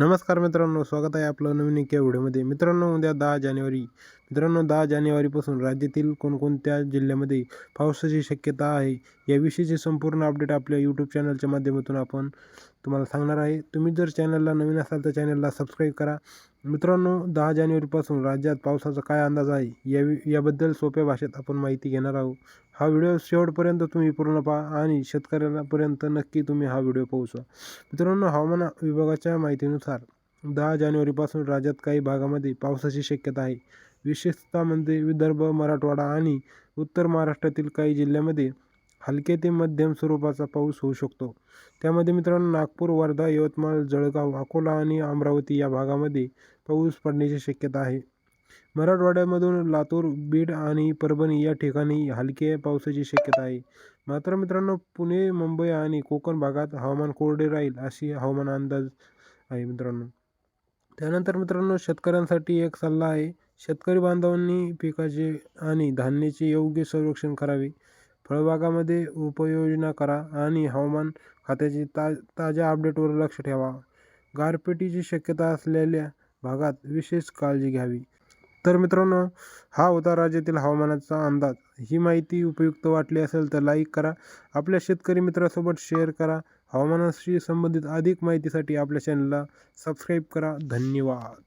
नमस्कार मित्रांनो स्वागत आहे आपलं नवीन एका व्हिडिओमध्ये. मित्रांनो उद्या दहा जानेवारी. मित्रांनो दहा जानेवारीपासून राज्यातील कोणकोणत्या जिल्ह्यामध्ये पावसाची शक्यता आहे याविषयीची संपूर्ण अपडेट आपल्या यूट्यूब चॅनलच्या माध्यमातून आपण तुम्हाला सांगणार आहे. तुम्ही जर चॅनलला नवीन असाल तर चॅनलला सबस्क्राईब करा. मित्रांनो दहा जानेवारीपासून राज्यात पावसाचा काय अंदाज आहे या याबद्दल सोप्या भाषेत आपण माहिती घेणार आहोत. हा व्हिडिओ शेवटपर्यंत तुम्ही पूर्ण पहा आणि शेतकऱ्यांपर्यंत नक्की तुम्ही हा व्हिडिओ पोहोचवा मित्रांनो हवामान विभागाच्या माहितीनुसार दहा जानेवारीपासून राज्यात काही भागामध्ये पावसाची शक्यता आहे. विशेषतः म्हणजे विदर्भ मराठवाडा आणि उत्तर महाराष्ट्रातील काही जिल्ह्यामध्ये हलके ते मध्यम स्वरूपाचा पाऊस होऊ शकतो. त्यामध्ये मित्रांनो नागपूर वर्धा यवतमाळ जळगाव अकोला आणि अमरावती या भागामध्ये पाऊस पडण्याची शक्यता आहे. मराठवाड्यामधून लातूर बीड आणि परभणी या ठिकाणी हलके पावसाची शक्यता आहे. मात्र मित्रांनो पुणे मुंबई आणि कोकण भागात हवामान कोरडे राहील अशी हवामान अंदाज आहे मित्रांनो. त्यानंतर मित्रांनो शेतकऱ्यांसाठी एक सल्ला आहे. शेतकरी बांधवांनी पिकाचे आणि धान्याचे योग्य संरक्षण करावे. फळबागामध्ये उपाययोजना करा आणि हवामान खात्याची ता ताज्या अपडेटवर लक्ष ठेवा. गारपिटीची शक्यता असलेल्या भागात विशेष काळजी घ्यावी. तर मित्रांनो हा होता राज्यातील हवामानाचा अंदाज. ही माहिती उपयुक्त वाटली असेल तर लाईक करा. आपल्या शेतकरी मित्रासोबत शेअर करा. हवामानाशी संबंधित अधिक माहितीसाठी आपल्या चॅनलला सबस्क्राईब करा. धन्यवाद.